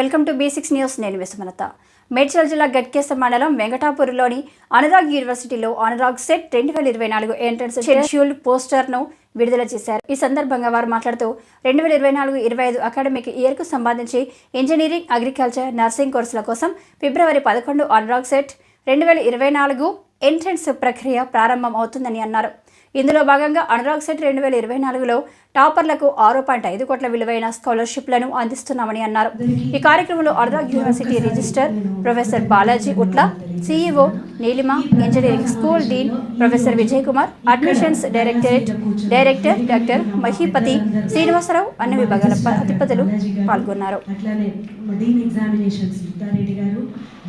Welcome to B six news. నేను విశ్వనత మేడ్చల్ జిల్లా గట్కేసర్ మండలం వెంకటాపూర్లోని అనురాగ్ యూనివర్సిటీలో అనురాగ్ సెట్ రెండు వేల ఇరవై నాలుగు ఎంట్రన్స్ షెడ్యూల్డ్ పోస్టర్ను విడుదల చేశారు. ఈ సందర్భంగా వారు మాట్లాడుతూ రెండు వేల ఇరవై నాలుగు ఇరవై ఐదు అకాడమిక్ ఇయర్కు సంబంధించి ఇంజనీరింగ్ అగ్రికల్చర్ నర్సింగ్ కోర్సుల కోసం ఫిబ్రవరి పదకొండు అనురాగ్ సెట్ రెండు వేల ఇరవై నాలుగు ఎంట్రన్స్ ప్రక్రియ ప్రారంభం అవుతుందని అన్నారు. ఇందులో భాగంగా అనురాగ్ సెట్ రెండు వేల ఇరవై నాలుగులో టాపర్లకు ఆరు పాయింట్ ఐదు కోట్ల విలువైన స్కాలర్షిప్లను అందిస్తున్నామని అన్నారు. ఈ కార్యక్రమంలో Anurag University registrar professor Balaji Utla CEO Neelima engineering school dean professor Vijay Kumar admissions directorate director doctor Mahipati Srinivasarao అన్ని విభాగాల అధిపతులు పాల్గొన్నారు.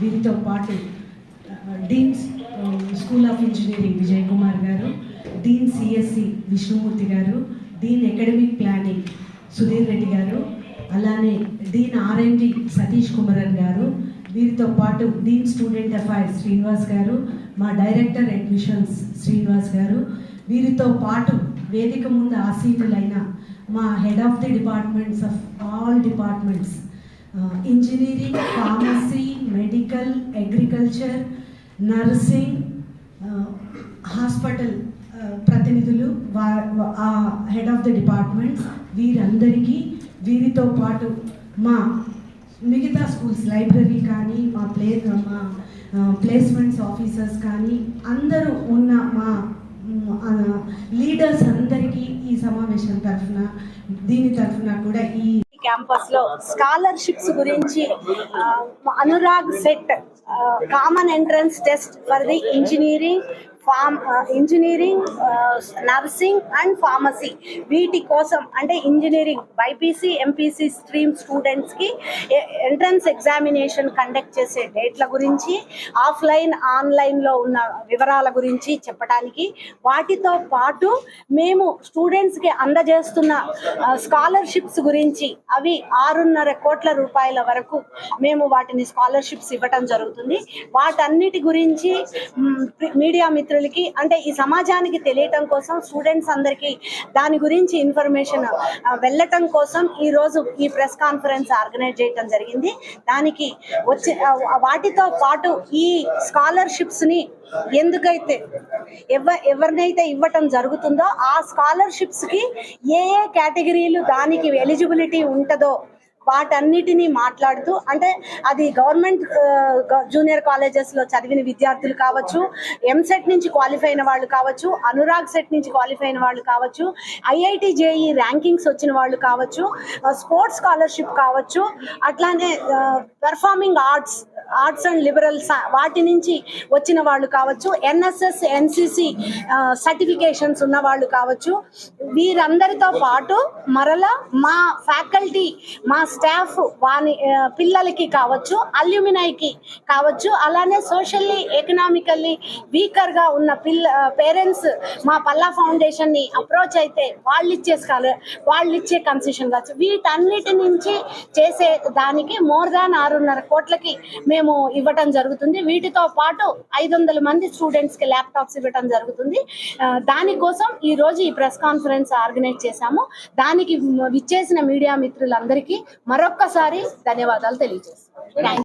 వీరితో పాటు deans school of engineering Vijay Kumar గారు డీన్ సిఎస్సి విష్ణుమూర్తి గారు dean academic planning Sudheer Reddy గారు అలానే డీన్ ఆర్ఎండి సతీష్ కుమరన్ గారు వీరితో పాటు డీన్ స్టూడెంట్ అఫైర్స్ శ్రీనివాస్ గారు మా డైరెక్టర్ అడ్మిషన్స్ శ్రీనివాస్ గారు వీరితో పాటు వేదిక ముందు ఆసీనులైన మా head of the departments of all departments engineering pharmacy medical agriculture nursing hospital ప్రతినిధులు ఆ హెడ్ ఆఫ్ ద డిపార్ట్మెంట్స్ వీరందరికీ వీరితో పాటు మా మిగతా స్కూల్స్ లైబ్రరీ కానీ మా ప్లే మా ప్లేస్మెంట్స్ ఆఫీసర్స్ కానీ అందరూ ఉన్న మా లీడర్స్ అందరికీ ఈ సమావేశం తరఫున దీని తరఫున కూడా ఈ క్యాంపస్లో స్కాలర్షిప్స్ గురించి Anurag CET common entrance test for the engineering pharm engineering nursing and pharmacy. వీటి కోసం అంటే ఇంజనీరింగ్ బైపీసీ ఎంపీసీ స్ట్రీమ్ స్టూడెంట్స్కి ఎంట్రన్స్ ఎగ్జామినేషన్ కండక్ట్ చేసే డేట్ల గురించి ఆఫ్లైన్ ఆన్లైన్లో ఉన్న వివరాల గురించి చెప్పడానికి. వాటితో పాటు మేము స్టూడెంట్స్కి అందజేస్తున్న స్కాలర్షిప్స్ గురించి అవి ఆరున్నర కోట్ల రూపాయల వరకు మేము వాటిని స్కాలర్షిప్స్ ఇవ్వటం జరుగుతుంది. వాటన్నిటి గురించి మీడియా మీడియా మిత్రులకి అంటే ఈ సమాజానికి తెలియటం కోసం స్టూడెంట్స్ అందరికీ దాని గురించి ఇన్ఫర్మేషన్ వెళ్ళటం కోసం ఈరోజు ఈ ప్రెస్ కాన్ఫరెన్స్ ఆర్గనైజ్ చేయటం జరిగింది. దానికి వచ్చి వాటితో పాటు ఈ స్కాలర్షిప్స్ని ఎందుకైతే ఎవ ఎవరినైతే ఇవ్వటం జరుగుతుందో ఆ స్కాలర్షిప్స్కి ఏ ఏ కేటగిరీలు దానికి ఎలిజిబిలిటీ ఉంటుందో వాటన్నిటిని మాట్లాడుతూ అంటే అది గవర్నమెంట్ జూనియర్ కాలేజెస్లో చదివిన విద్యార్థులు కావచ్చు ఎంసెట్ నుంచి క్వాలిఫై అయిన వాళ్ళు కావచ్చు అనురాగ్ సెట్ నుంచి క్వాలిఫై అయిన వాళ్ళు కావచ్చు ఐఐటి జేఈ ర్యాంకింగ్స్ వచ్చిన వాళ్ళు కావచ్చు స్పోర్ట్స్ స్కాలర్షిప్ కావచ్చు అట్లానే performing arts arts and liberals వాటి నుంచి వచ్చిన వాళ్ళు కావచ్చు ఎన్ఎస్ఎస్ ఎన్సిసి సర్టిఫికేషన్స్ ఉన్న వాళ్ళు కావచ్చు వీరందరితో పాటు మరలా మా ఫ్యాకల్టీ మా స్టాఫ్ వాని పిల్లలకి కావచ్చు అల్యూమినైకి కావచ్చు అలానే సోషల్లీ ఎకనామికల్లీ వీకర్గా ఉన్న పిల్ల పేరెంట్స్ మా పల్లా ఫౌండేషన్ని అప్రోచ్ అయితే వాళ్ళు ఇచ్చే స్కాలర్ వాళ్ళు ఇచ్చే కన్సెషన్ కావచ్చు. వీటన్నిటి నుంచి చేసే దానికి మోర్ దాన్ ఆరున్నర కోట్లకి మేము ఇవ్వటం జరుగుతుంది. వీటితో పాటు ఐదు వందల మంది స్టూడెంట్స్కి ల్యాప్టాప్స్ ఇవ్వటం జరుగుతుంది. దానికోసం ఈ రోజు ఈ ప్రెస్ కాన్ఫరెన్స్ ఆర్గనైజ్ చేశాము. దానికి విచ్చేసిన మీడియా మిత్రులందరికీ మరొక్కసారి ధన్యవాదాలు తెలియజేస్తాం